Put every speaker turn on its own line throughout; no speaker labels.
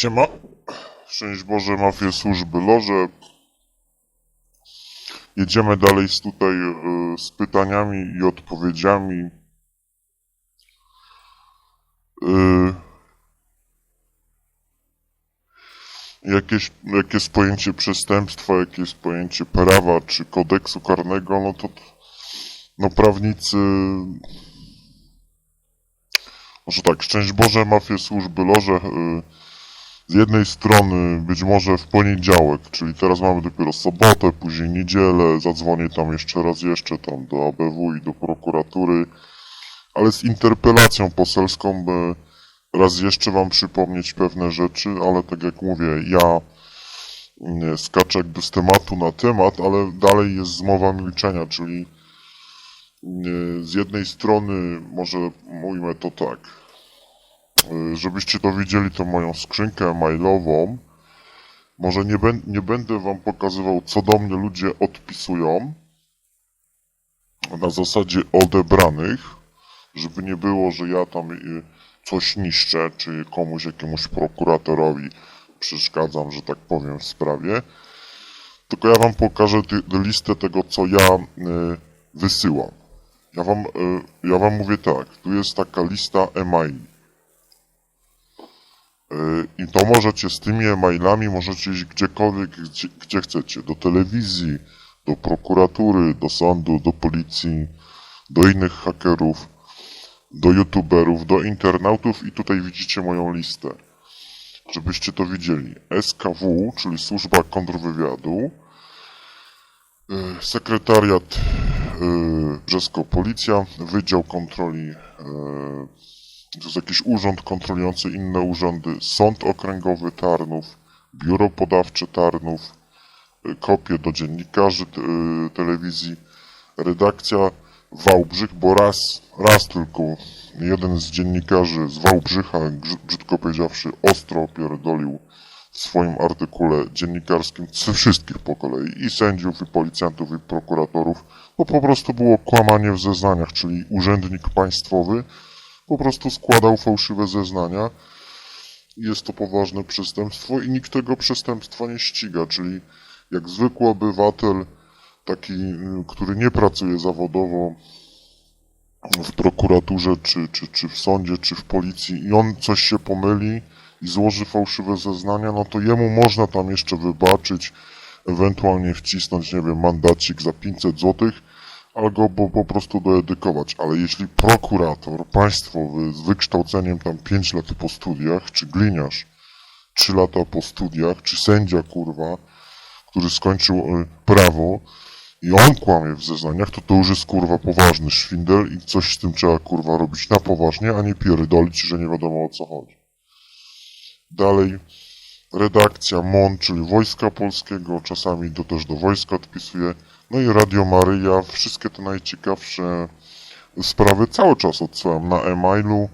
Siema. Szczęść Boże, mafie służby loże. Jedziemy dalej z tutaj y, z pytaniami i odpowiedziami. Y, jakieś, jakie jest pojęcie przestępstwa, jakie jest pojęcie prawa czy kodeksu karnego, no to no prawnicy może tak, szczęść Boże, mafie służby loże. y, z jednej strony być może w poniedziałek, czyli teraz mamy dopiero sobotę, później niedzielę, zadzwonię tam jeszcze raz jeszcze tam do ABW i do prokuratury, ale z interpelacją poselską, by raz jeszcze wam przypomnieć pewne rzeczy, ale tak jak mówię, ja nie, skaczę jakby z tematu na temat, ale dalej jest zmowa milczenia, czyli nie, z jednej strony może mówimy to tak, żebyście to widzieli tą moją skrzynkę mailową. Może nie, ben, nie będę wam pokazywał, co do mnie ludzie odpisują na zasadzie odebranych, żeby nie było, że ja tam y, coś niszczę, czy komuś, jakiemuś prokuratorowi przeszkadzam, że tak powiem, w sprawie. Tylko ja wam pokażę listę tego, co ja y, wysyłam. Ja wam, y, ja wam mówię tak, tu jest taka lista e-maili. Y, I to możecie z tymi e-mailami, możecie iść gdziekolwiek, gdzie, gdzie chcecie. Do telewizji, do prokuratury, do sądu, do policji, do innych hakerów, do youtuberów, do internautów i tutaj widzicie moją listę. Żebyście to widzieli. SKW, czyli Służba Kontrwywiadu, y, Sekretariat y, Brzesko Policja, Wydział Kontroli jest jakiś urząd kontrolujący inne urzędy, Sąd Okręgowy Tarnów, Biuro Podawcze Tarnów, y, kopie do dziennikarzy y, telewizji, redakcja Wałbrzych, bo raz, raz tylko jeden z dziennikarzy z Wałbrzycha, brzydko powiedziawszy, ostro pierdolił w swoim artykule dziennikarskim z wszystkich po kolei, i sędziów, i policjantów, i prokuratorów, bo po prostu było kłamanie w zeznaniach, czyli urzędnik państwowy po prostu składał fałszywe zeznania. Jest to poważne przestępstwo i nikt tego przestępstwa nie ściga, czyli jak zwykły obywatel, taki, y, który nie pracuje zawodowo w prokuraturze, czy, czy, czy w sądzie, czy w policji i on coś się pomyli i złoży fałszywe zeznania, no to jemu można tam jeszcze wybaczyć, ewentualnie wcisnąć, nie wiem, mandacik za 500 złotych, albo po, prostu doedykować. Ale jeśli prokurator państwowy z wykształceniem tam 5 lat po studiach, czy gliniarz 3 lata po studiach, czy sędzia kurwa, który skończył y, prawo i on kłamie w zeznaniach, to to już jest kurwa poważny szwindel i coś z tym trzeba kurwa robić na poważnie, a nie pierdolić, że nie wiadomo o co chodzi. Dalej redakcja MON, czyli Wojska Polskiego, czasami to też do wojska odpisuje, no i Radio Maryja, wszystkie te najciekawsze sprawy cały czas odsyłam na e-mailu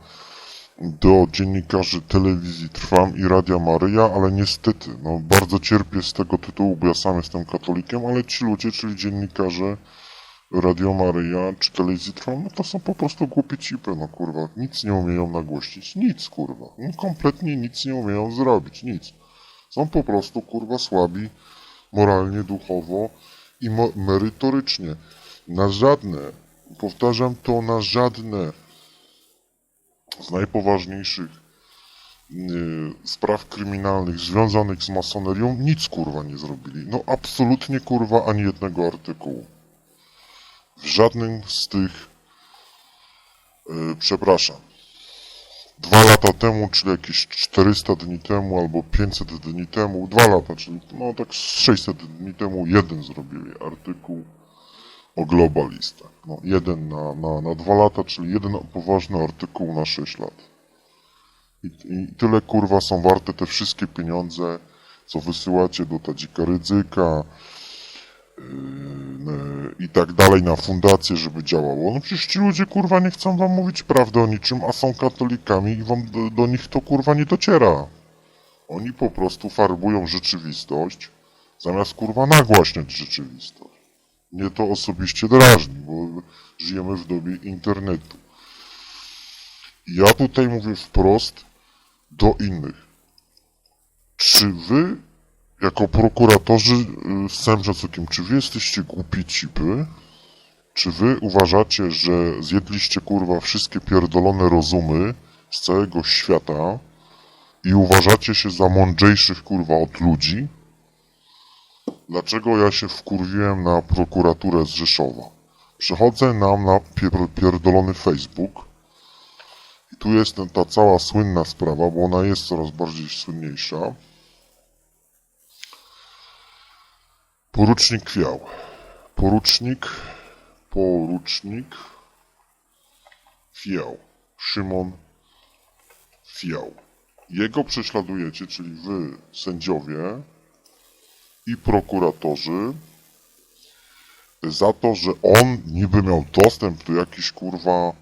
do dziennikarzy telewizji Trwam i Radia Maryja, ale niestety, no bardzo cierpię z tego tytułu, bo ja sam jestem katolikiem, ale ci ludzie, czyli dziennikarze Radio Maryja czy telewizji Trwam, no to są po prostu głupie cipy, no kurwa, nic nie umieją nagłościć, nic kurwa, no kompletnie nic nie umieją zrobić, nic. Są po prostu kurwa słabi moralnie, duchowo i merytorycznie. Na żadne, powtarzam to, na żadne z najpoważniejszych yy, spraw kryminalnych związanych z masonerią nic kurwa nie zrobili. No absolutnie kurwa ani jednego artykułu. W żadnym z tych, yy, przepraszam, dwa lata temu, czyli jakieś 400 dni temu albo 500 dni temu, dwa lata, czyli no tak z 600 dni temu jeden zrobili artykuł o globalistach. No, jeden na, na, na dwa lata, czyli jeden poważny artykuł na 6 lat. I, I tyle kurwa są warte te wszystkie pieniądze, co wysyłacie do Tadzika Rydzyka i tak dalej na fundację, żeby działało. No przecież ci ludzie kurwa nie chcą wam mówić prawdy o niczym, a są katolikami i wam do, do nich to kurwa nie dociera. Oni po prostu farbują rzeczywistość, zamiast kurwa nagłaśniać rzeczywistość. Mnie to osobiście drażni, bo żyjemy w dobie internetu. Ja tutaj mówię wprost do innych. Czy wy, jako prokuratorzy z całym szacunkiem, czy wy jesteście głupi cipy? Czy wy uważacie, że zjedliście kurwa wszystkie pierdolone rozumy z całego świata i uważacie się za mądrzejszych kurwa od ludzi? Dlaczego ja się wkurwiłem na prokuraturę z Rzeszowa? Przechodzę nam na pier pierdolony Facebook i tu jest ta cała słynna sprawa, bo ona jest coraz bardziej słynniejsza. Porucznik Kwiał. Porucznik, porucznik Fiał. Szymon Fiał. Jego prześladujecie, czyli wy, sędziowie i prokuratorzy, za to, że on niby miał dostęp do jakichś kurwa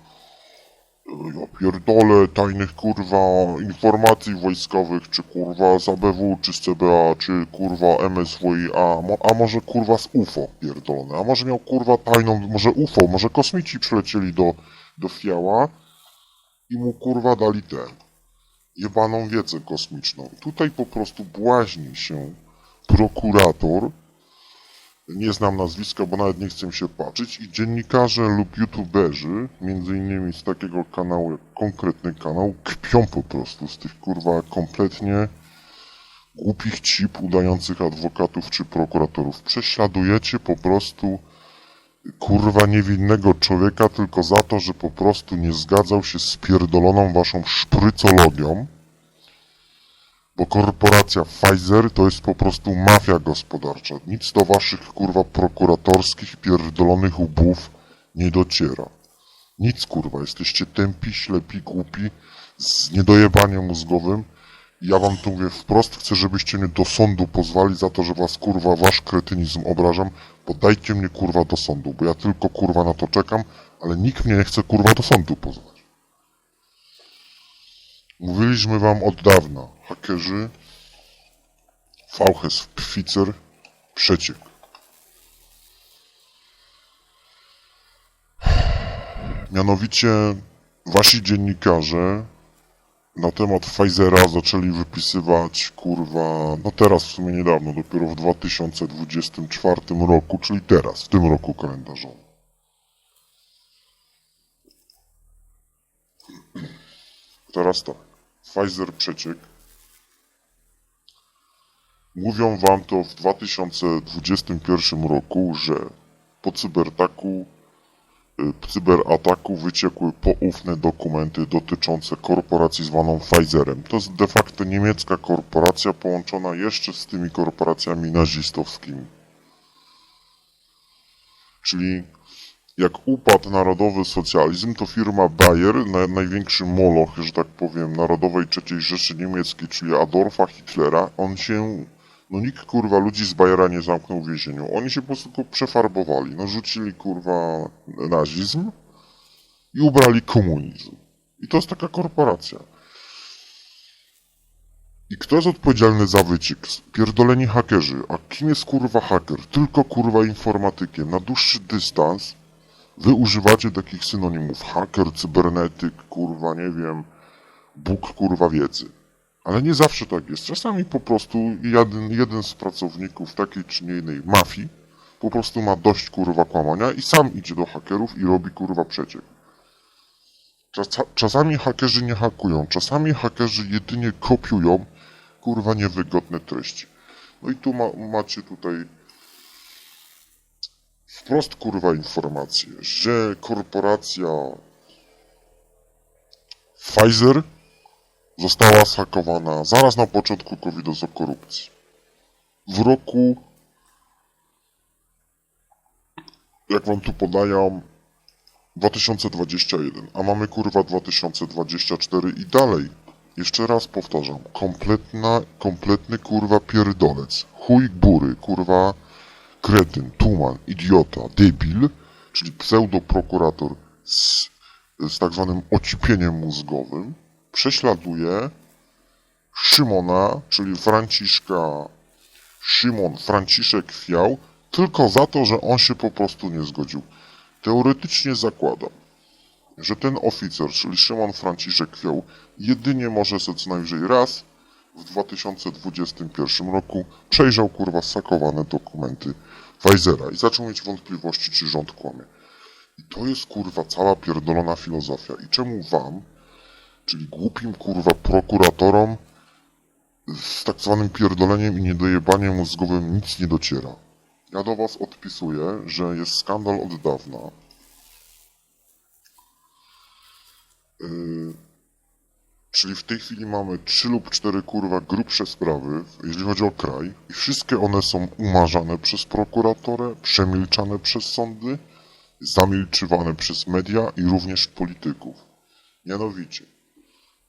ja pierdolę tajnych kurwa informacji wojskowych, czy kurwa z ABW, czy z CBA, czy kurwa MSWiA, mo- a może kurwa z UFO pierdolone, a może miał kurwa tajną, może UFO, może kosmici przylecieli do, do Fiała i mu kurwa dali tę jebaną wiedzę kosmiczną. Tutaj po prostu błaźni się prokurator, nie znam nazwiska, bo nawet nie chcę się patrzeć i dziennikarze lub youtuberzy, między innymi z takiego kanału jak konkretny kanał, kpią po prostu z tych kurwa kompletnie głupich cip udających adwokatów czy prokuratorów. Prześladujecie po prostu kurwa niewinnego człowieka tylko za to, że po prostu nie zgadzał się z pierdoloną waszą szprycologią, bo korporacja Pfizer to jest po prostu mafia gospodarcza. Nic do waszych kurwa prokuratorskich pierdolonych łbów nie dociera. Nic kurwa, jesteście tępi, ślepi, głupi, z niedojebaniem mózgowym. Ja wam tu mówię wprost, chcę, żebyście mnie do sądu pozwali za to, że was kurwa wasz kretynizm obrażam, bo dajcie mnie kurwa do sądu, bo ja tylko kurwa na to czekam, ale nikt mnie nie chce kurwa do sądu pozwać. Mówiliśmy wam od dawna, hakerzy, Fauches, Pfizer, przeciek. Mianowicie wasi dziennikarze na temat Pfizera zaczęli wypisywać, kurwa, no teraz w sumie niedawno, dopiero w 2024 roku, czyli teraz, w tym roku kalendarzowym. Teraz tak. Pfizer przeciek. Mówią wam to w 2021 roku, że po cyberataku, y, cyberataku wyciekły poufne dokumenty dotyczące korporacji zwaną Pfizerem. To jest de facto niemiecka korporacja połączona jeszcze z tymi korporacjami nazistowskimi. Czyli jak upadł narodowy socjalizm, to firma Bayer, na, największy moloch, że tak powiem, Narodowej III Rzeszy Niemieckiej, czyli Adolfa Hitlera, on się, no nikt kurwa ludzi z Bayera nie zamknął w więzieniu. Oni się po prostu tylko przefarbowali. No rzucili kurwa nazizm i ubrali komunizm. I to jest taka korporacja. I kto jest odpowiedzialny za wyciek? Pierdoleni hakerzy. A kim jest kurwa haker? Tylko kurwa informatykiem. Na dłuższy dystans Wy używacie takich synonimów haker, cybernetyk, kurwa, nie wiem, Bóg, kurwa, wiedzy. Ale nie zawsze tak jest. Czasami po prostu jeden, jeden z pracowników takiej czy nie innej mafii po prostu ma dość, kurwa, kłamania i sam idzie do hakerów i robi, kurwa, przeciek. Czas, czasami hakerzy nie hakują, czasami hakerzy jedynie kopiują, kurwa, niewygodne treści. No i tu ma, macie tutaj wprost kurwa informację, że korporacja Pfizer została zhakowana zaraz na początku covid za korupcji. W roku, jak wam tu podają, 2021, a mamy kurwa 2024 i dalej. Jeszcze raz powtarzam, kompletna, kompletny kurwa pierdolec. Chuj bury, kurwa kretyn, tuman, idiota, debil, czyli pseudoprokurator z, z tak zwanym ocipieniem mózgowym, prześladuje Szymona, czyli Franciszka, Szymon Franciszek Fiał, tylko za to, że on się po prostu nie zgodził. Teoretycznie zakładam, że ten oficer, czyli Szymon Franciszek Fiał, jedynie może sobie co najwyżej raz w 2021 roku przejrzał kurwa sakowane dokumenty Pfizera i zaczął mieć wątpliwości, czy rząd kłamie. I to jest kurwa cała pierdolona filozofia. I czemu wam, czyli głupim kurwa prokuratorom z tak zwanym pierdoleniem i niedojebaniem mózgowym nic nie dociera? Ja do was odpisuję, że jest skandal od dawna. Yy, czyli w tej chwili mamy trzy lub cztery kurwa grubsze sprawy, jeśli chodzi o kraj, i wszystkie one są umarzane przez prokuratorę, przemilczane przez sądy, zamilczywane przez media i również polityków. Mianowicie,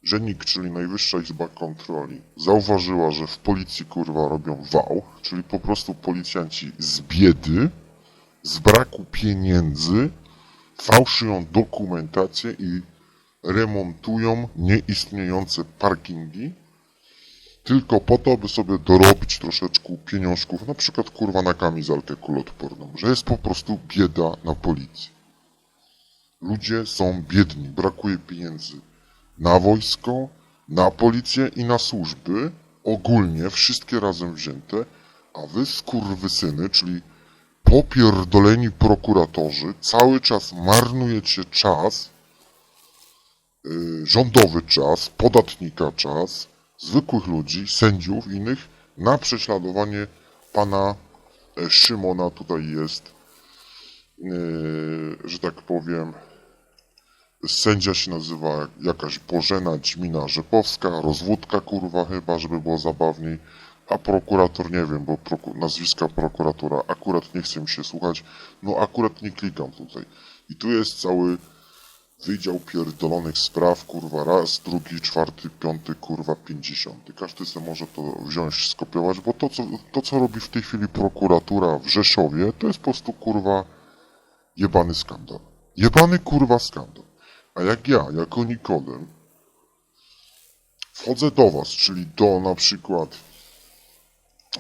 że NIK, czyli Najwyższa Izba Kontroli, zauważyła, że w policji kurwa robią wał, czyli po prostu policjanci z biedy, z braku pieniędzy, fałszują dokumentację i remontują nieistniejące parkingi, tylko po to, by sobie dorobić troszeczkę pieniążków, na przykład kurwa na kamizelkę kuloodporną, że jest po prostu bieda na policji. Ludzie są biedni, brakuje pieniędzy na wojsko, na policję i na służby, ogólnie wszystkie razem wzięte, a wy skurwysyny, czyli popierdoleni prokuratorzy, cały czas marnujecie czas, rządowy czas, podatnika czas, zwykłych ludzi, sędziów innych na prześladowanie pana e, Szymona tutaj jest, y, że tak powiem, Sędzia się nazywa jakaś Bożena Dźmina Rzepowska, rozwódka kurwa chyba, żeby było zabawniej, a prokurator nie wiem, bo proku nazwiska prokuratora akurat nie chce mi się słuchać, no akurat nie klikam tutaj. I tu jest cały wydział pierdolonych spraw, kurwa, raz, drugi, czwarty, piąty, kurwa, pięćdziesiąty. Każdy sobie może to wziąć, skopiować, bo to co, to, co robi w tej chwili prokuratura w Rzeszowie, to jest po prostu, kurwa, jebany skandal. Jebany, kurwa, skandal. A jak ja, jako Nikodem, wchodzę do was, czyli do na przykład,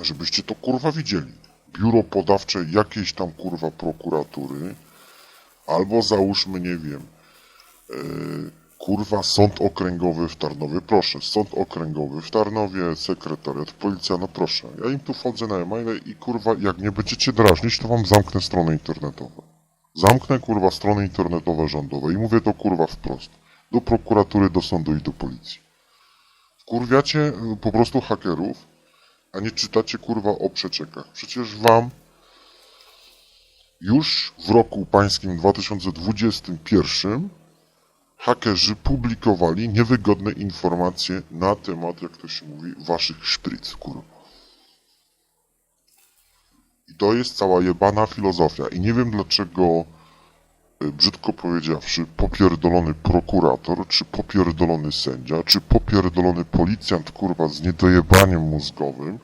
żebyście to kurwa widzieli, biuro podawcze jakiejś tam kurwa prokuratury, albo załóżmy, nie wiem, kurwa sąd okręgowy w Tarnowie, proszę, sąd okręgowy w Tarnowie, sekretariat, policja, no proszę, ja im tu wchodzę na e-maile i kurwa, jak nie będziecie drażnić, to wam zamknę stronę internetową. Zamknę kurwa strony internetowe rządowe i mówię to kurwa wprost. Do prokuratury, do sądu i do policji. Wkurwiacie y, po prostu hakerów, a nie czytacie kurwa o przeczekach. Przecież wam już w roku pańskim 2021 hakerzy publikowali niewygodne informacje na temat, jak to się mówi, waszych szpryc, kurwa. I to jest cała jebana filozofia. I nie wiem dlaczego, y, brzydko powiedziawszy, popierdolony prokurator, czy popierdolony sędzia, czy popierdolony policjant, kurwa, z niedojebaniem mózgowym,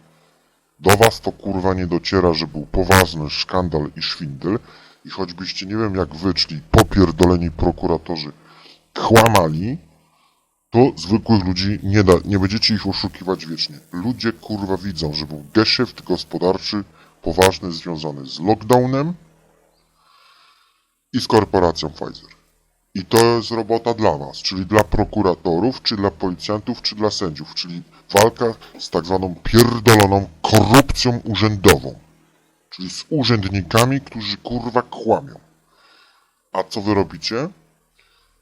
do was to kurwa nie dociera, że był poważny szkandal i szwindel i choćbyście nie wiem jak wy, czyli popierdoleni prokuratorzy, kłamali, to zwykłych ludzi nie da, nie będziecie ich oszukiwać wiecznie. Ludzie kurwa widzą, że był geszeft gospodarczy poważny związany z lockdownem i z korporacją Pfizer. I to jest robota dla was, czyli dla prokuratorów, czy dla policjantów, czy dla sędziów, czyli walka z tak zwaną pierdoloną korupcją urzędową. Czyli z urzędnikami, którzy kurwa kłamią. A co wy robicie?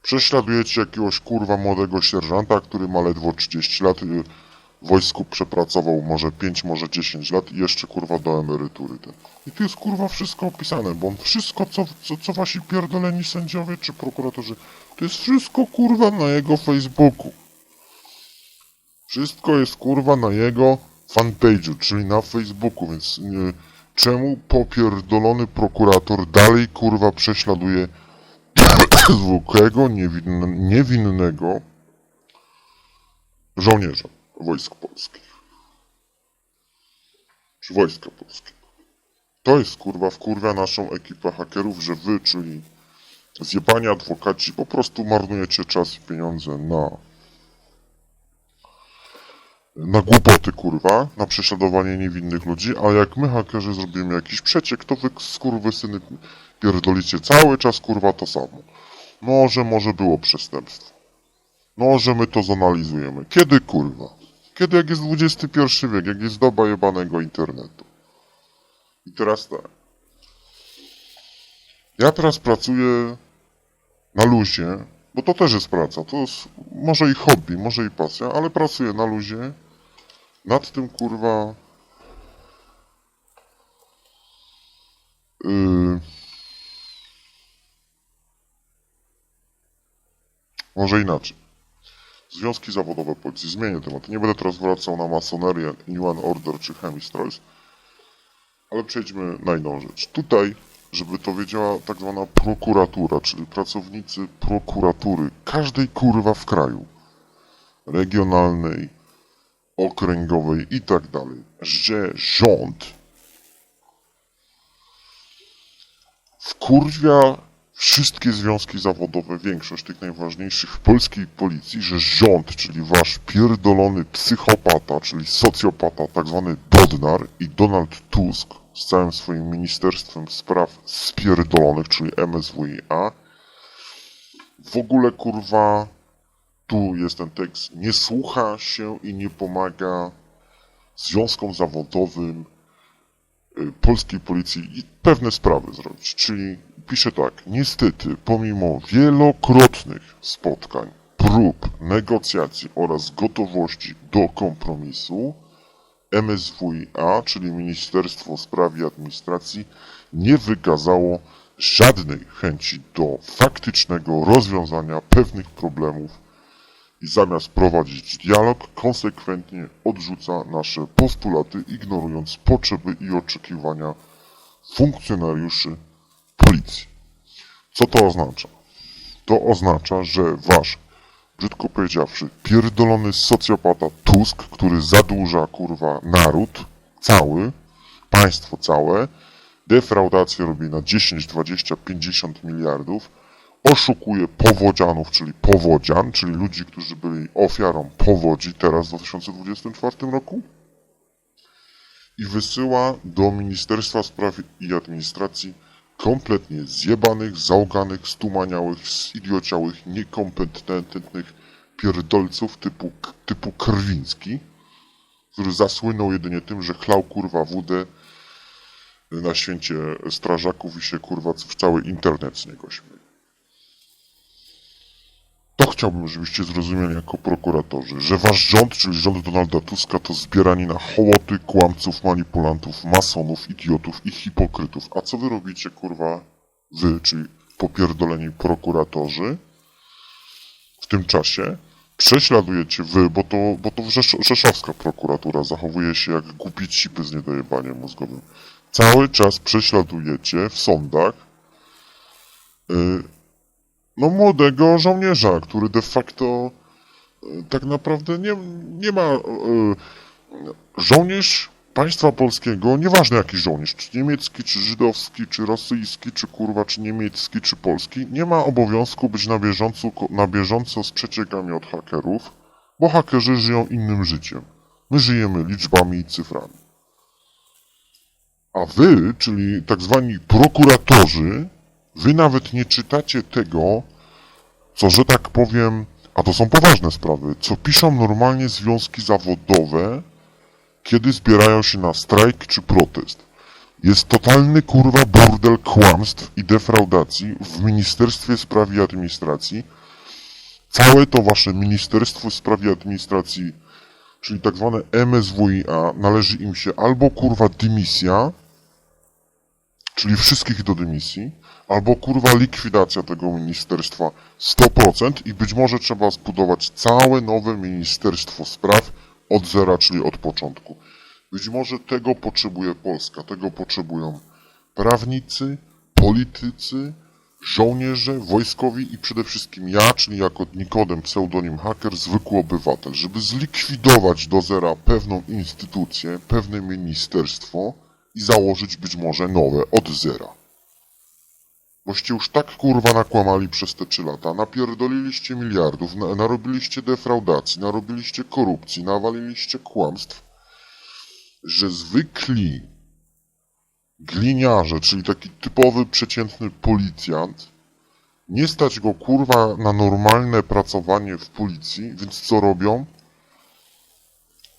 Prześladujecie jakiegoś kurwa młodego sierżanta, który ma ledwo 30 lat, y, w wojsku przepracował może 5, może 10 lat i jeszcze kurwa do emerytury ten. I tu jest kurwa wszystko opisane, bo on wszystko, co, co, co wasi pierdoleni sędziowie czy prokuratorzy, to jest wszystko kurwa na jego Facebooku. Wszystko jest kurwa na jego fanpage'u, czyli na Facebooku, więc nie, czemu popierdolony prokurator dalej kurwa prześladuje zwykłego, niewinne, niewinnego żołnierza wojsk polskich. Czy wojska polskiego. To jest kurwa wkurwia naszą ekipę hakerów, że wy, czyli zjebani adwokaci, po prostu marnujecie czas i pieniądze na na głupoty, kurwa, na prześladowanie niewinnych ludzi, a jak my, hakerzy, zrobimy jakiś przeciek, to wy, skurwysyny, pierdolicie cały czas, kurwa, to samo. Może, może było przestępstwo. Może my to zanalizujemy. Kiedy, kurwa? Kiedy jak jest XXI wiek, jak jest doba jebanego internetu. I teraz tak. Ja teraz pracuję na luzie, bo to też jest praca. To jest może i hobby, może i pasja, ale pracuję na luzie. Nad tym kurwa. Yy... Może inaczej. Związki zawodowe policji. Zmienię temat. Nie będę teraz wracał na masonerię, New Order czy Chemistроys. Ale przejdźmy na inną rzecz. Tutaj, żeby to wiedziała tak zwana prokuratura, czyli pracownicy prokuratury każdej kurwa w kraju. Regionalnej, okręgowej i tak dalej. Że rząd wkurwia wszystkie związki zawodowe, większość tych najważniejszych w polskiej policji, że rząd, czyli wasz pierdolony psychopata, czyli socjopata, tak zwany Bodnar i Donald Tusk z całym swoim Ministerstwem Spraw Spierdolonych, czyli MSWiA, w ogóle kurwa, tu jest ten tekst, nie słucha się i nie pomaga związkom zawodowym, y, polskiej policji i pewne sprawy zrobić. Czyli pisze tak, niestety, pomimo wielokrotnych spotkań, prób, negocjacji oraz gotowości do kompromisu, MSWiA, czyli Ministerstwo Spraw i Administracji, nie wykazało żadnej chęci do faktycznego rozwiązania pewnych problemów i zamiast prowadzić dialog, konsekwentnie odrzuca nasze postulaty, ignorując potrzeby i oczekiwania funkcjonariuszy policji. Co to oznacza? To oznacza, że wasz, brzydko powiedziawszy, pierdolony socjopata Tusk, który zadłuża kurwa naród cały, państwo całe, defraudację robi na 10, 20, 50 miliardów, oszukuje powodzianów, czyli powodzian, czyli ludzi, którzy byli ofiarą powodzi teraz w 2024 roku i wysyła do Ministerstwa Spraw i Administracji kompletnie zjebanych, załganych, stumaniałych, zidiociałych, niekompetentnych pierdolców typu, typu Krwiński, który zasłynął jedynie tym, że chlał kurwa wódę na święcie strażaków i się kurwa w cały internet z niego śmieje. To chciałbym, żebyście zrozumieli jako prokuratorzy, że wasz rząd, czyli rząd Donalda Tuska, to zbieranina hołoty, kłamców, manipulantów, masonów, idiotów i hipokrytów. A co wy robicie, kurwa, wy, czyli popierdoleni prokuratorzy? W tym czasie prześladujecie wy, bo to, bo to Rzesz rzeszowska prokuratura zachowuje się jak głupi cipy z niedojebaniem mózgowym. Cały czas prześladujecie w sądach yy, no młodego żołnierza, który de facto e, tak naprawdę nie, nie ma... e, Żołnierz państwa polskiego, nieważne jaki żołnierz, czy niemiecki, czy żydowski, czy rosyjski, czy kurwa, czy niemiecki, czy polski, nie ma obowiązku być na bieżąco, na bieżąco z przeciekami od hakerów, bo hakerzy żyją innym życiem. My żyjemy liczbami i cyframi. A wy, czyli tak zwani prokuratorzy, wy nawet nie czytacie tego, co, że tak powiem, a to są poważne sprawy, co piszą normalnie związki zawodowe, kiedy zbierają się na strajk czy protest. Jest totalny kurwa burdel kłamstw i defraudacji w Ministerstwie Spraw i Administracji. Całe to wasze Ministerstwo Spraw i Administracji, czyli tak zwane MSWiA, należy im się albo kurwa dymisja, czyli wszystkich do dymisji, albo kurwa likwidacja tego ministerstwa 100% i być może trzeba zbudować całe nowe Ministerstwo Spraw od zera, czyli od początku. Być może tego potrzebuje Polska, tego potrzebują prawnicy, politycy, żołnierze, wojskowi i przede wszystkim ja, czyli jako Nikodem, pseudonim haker, zwykły obywatel, żeby zlikwidować do zera pewną instytucję, pewne ministerstwo i założyć być może nowe od zera. Boście już tak kurwa nakłamali przez te trzy lata, napierdoliliście miliardów, na, narobiliście defraudacji, narobiliście korupcji, nawaliliście kłamstw, że zwykli gliniarze, czyli taki typowy, przeciętny policjant, nie stać go kurwa na normalne pracowanie w policji, więc co robią?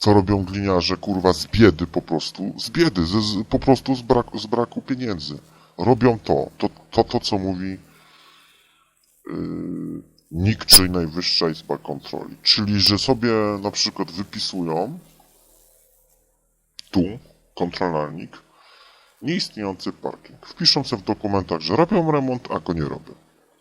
Co robią gliniarze, kurwa, z biedy po prostu, z biedy, z, z, po prostu z braku, z braku pieniędzy. Robią to, to, to, to co mówi yy, NIK, czyli Najwyższa Izba Kontroli. Czyli, że sobie na przykład wypisują tu, kontrolarnik, nieistniejący parking. Wpiszą sobie w dokumentach, że robią remont, a go nie robią.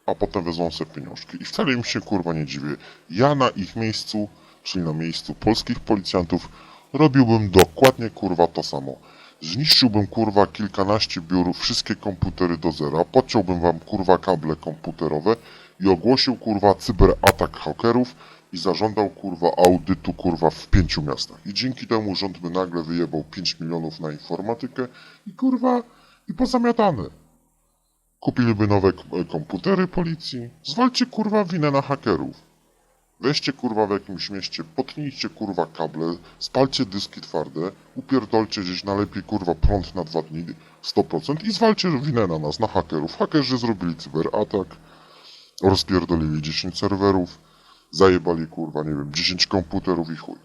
A potem wezmą sobie pieniążki. I wcale im się kurwa nie dziwię. Ja na ich miejscu, czyli na miejscu polskich policjantów, robiłbym dokładnie kurwa to samo. Zniszczyłbym kurwa kilkanaście biur, wszystkie komputery do zera, podciąłbym wam kurwa kable komputerowe i ogłosił kurwa cyberatak hakerów i zażądał kurwa audytu kurwa w pięciu miastach. I dzięki temu rząd by nagle wyjebał 5 milionów na informatykę i kurwa i pozamiatane. Kupiliby nowe komputery policji. Zwalcie kurwa winę na hakerów. Weźcie kurwa w jakimś mieście, potnijcie kurwa kable, spalcie dyski twarde, upierdolcie gdzieś najlepiej kurwa prąd na dwa dni 100% i zwalcie winę na nas, na hakerów. Hakerzy zrobili cyberatak, rozpierdolili 10 serwerów, zajebali kurwa, nie wiem, 10 komputerów i chuj.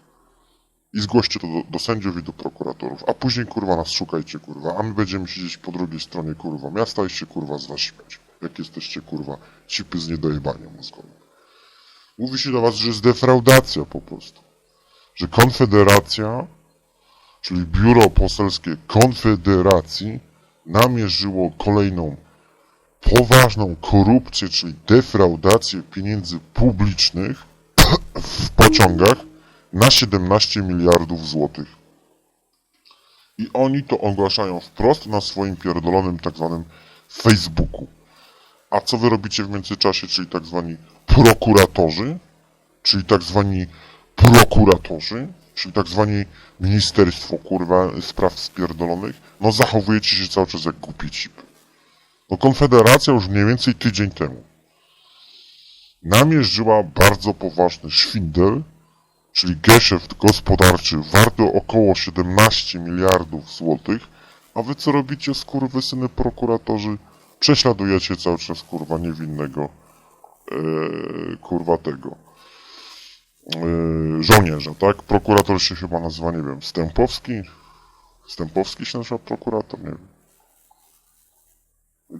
I zgłoście to do, do sędziów i do prokuratorów, a później kurwa nas szukajcie kurwa, a my będziemy siedzieć po drugiej stronie kurwa miasta i się kurwa z was śmiać. Jak jesteście kurwa cipy z niedojebania mózgowym. Mówi się do was, że jest defraudacja po prostu. Że Konfederacja, czyli biuro poselskie Konfederacji namierzyło kolejną poważną korupcję, czyli defraudację pieniędzy publicznych w pociągach na 17 miliardów złotych. I oni to ogłaszają wprost na swoim pierdolonym tak zwanym Facebooku. A co wy robicie w międzyczasie, czyli tak zwani prokuratorzy, czyli tak zwani prokuratorzy, czyli tak zwani ministerstwo, kurwa, spraw spierdolonych, no zachowujecie się cały czas jak głupi cipy. No Konfederacja już mniej więcej tydzień temu namierzyła bardzo poważny szwindel, czyli geszeft gospodarczy warty około 17 miliardów złotych, a wy co robicie, skurwysyny prokuratorzy? Prześladujecie cały czas, kurwa, niewinnego, kurwa, tego, e, żołnierza, tak? Prokurator się chyba nazywa, nie wiem, Stępowski? Stępowski się nazywa prokurator? Nie wiem.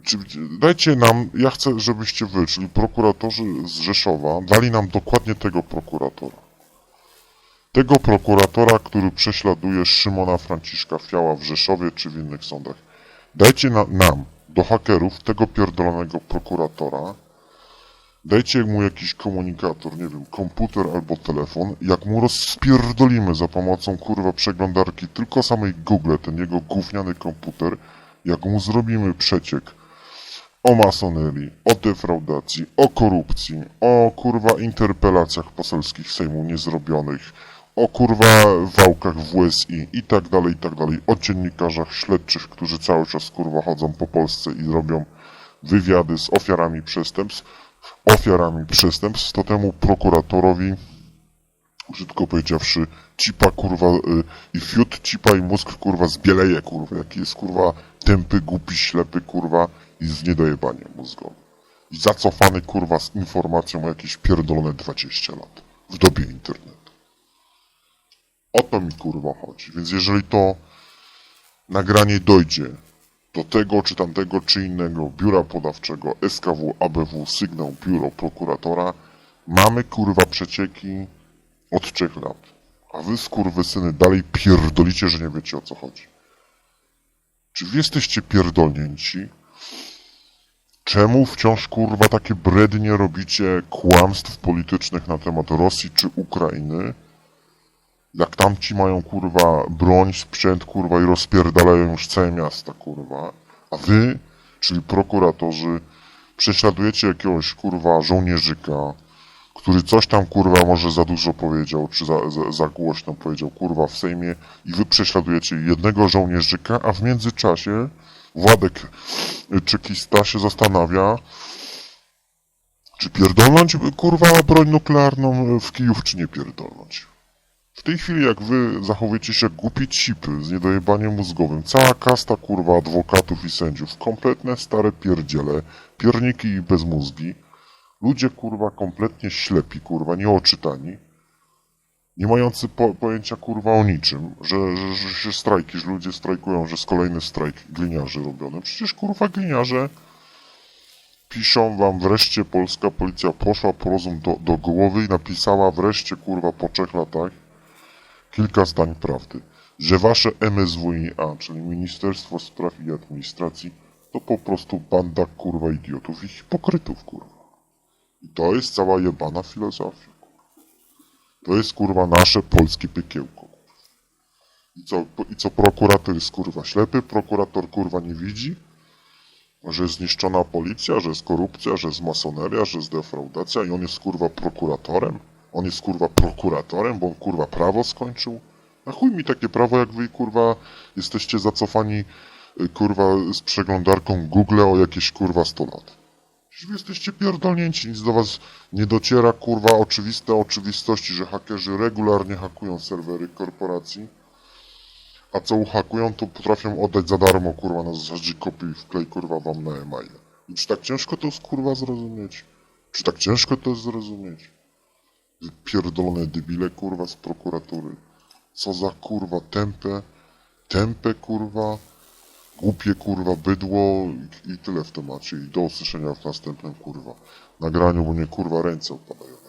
Czy, dajcie nam, ja chcę, żebyście wy, czyli prokuratorzy z Rzeszowa, dali nam dokładnie tego prokuratora. Tego prokuratora, który prześladuje Szymona Franciszka Fiała w Rzeszowie czy w innych sądach. Dajcie na, nam, do hakerów, tego pierdolonego prokuratora. Dajcie mu jakiś komunikator, nie wiem, komputer albo telefon. Jak mu rozpierdolimy za pomocą kurwa przeglądarki tylko samej Google, ten jego gówniany komputer, jak mu zrobimy przeciek o masonerii, o defraudacji, o korupcji, o kurwa interpelacjach poselskich Sejmu niezrobionych, o kurwa wałkach WSI i tak dalej, i tak dalej, o dziennikarzach śledczych, którzy cały czas kurwa chodzą po Polsce i robią wywiady z ofiarami przestępstw, ofiarami przestępstw, to temu prokuratorowi brzydko powiedziawszy, cipa kurwa y, i fiut cipa i mózg kurwa zbieleje kurwa, jaki jest kurwa tępy, głupi, ślepy kurwa i z niedojebaniem mózgowym. I zacofany kurwa z informacją o jakieś pierdolone 20 lat w dobie internetu. O to mi kurwa chodzi. Więc jeżeli to nagranie dojdzie do tego czy tamtego czy innego biura podawczego SKW, ABW, sygnał biuro prokuratora, mamy kurwa przecieki od trzech lat. A wy skurwysyny dalej pierdolicie, że nie wiecie o co chodzi. Czy wy jesteście pierdolnięci? Czemu wciąż kurwa takie brednie robicie kłamstw politycznych na temat Rosji czy Ukrainy? Jak tamci mają kurwa broń, sprzęt kurwa i rozpierdalają już całe miasta kurwa. A wy, czyli prokuratorzy, prześladujecie jakiegoś kurwa żołnierzyka, który coś tam kurwa może za dużo powiedział, czy za, za, za głośno powiedział kurwa w Sejmie i wy prześladujecie jednego żołnierzyka, a w międzyczasie Władek Czekista się zastanawia, czy pierdolnąć kurwa broń nuklearną w Kijów, czy nie pierdolnąć. W tej chwili jak wy zachowujecie się jak głupi cipy z niedojebaniem mózgowym, cała kasta kurwa adwokatów i sędziów, kompletne stare pierdziele, pierniki i bezmózgi, ludzie kurwa kompletnie ślepi, kurwa, nieoczytani, nie mający po, pojęcia kurwa o niczym, że, że, że się strajki, że ludzie strajkują, że jest kolejny strajk gliniarzy robiony. Przecież kurwa gliniarze piszą wam wreszcie polska policja poszła po rozum do, do głowy i napisała wreszcie kurwa po trzech latach kilka zdań prawdy, że wasze MSWiA, czyli Ministerstwo Spraw i Administracji, to po prostu banda kurwa idiotów i hipokrytów kurwa. I to jest cała jebana filozofia. To jest kurwa nasze polskie piekiełko. I co, I co prokurator jest kurwa ślepy, prokurator kurwa nie widzi, że jest zniszczona policja, że jest korupcja, że jest masoneria, że jest defraudacja i on jest kurwa prokuratorem? On jest kurwa prokuratorem, bo on kurwa prawo skończył? A chuj mi takie prawo, jak wy kurwa jesteście zacofani y, kurwa z przeglądarką Google o jakieś kurwa 100 lat. Wy jesteście pierdolnięci, nic do was nie dociera, kurwa, oczywiste oczywistości, że hakerzy regularnie hakują serwery korporacji, a co uhakują, to potrafią oddać za darmo, kurwa, na zasadzie kopii i wklej, kurwa, wam na e-mail. I czy tak ciężko to jest, kurwa, zrozumieć? Czy tak ciężko to jest zrozumieć? Pierdolone debile, kurwa, z prokuratury. Co za, kurwa, tępe, tępe, kurwa, głupie kurwa bydło i, i tyle w temacie. I do usłyszenia w następnym kurwa nagraniu, bo mnie kurwa ręce opadają.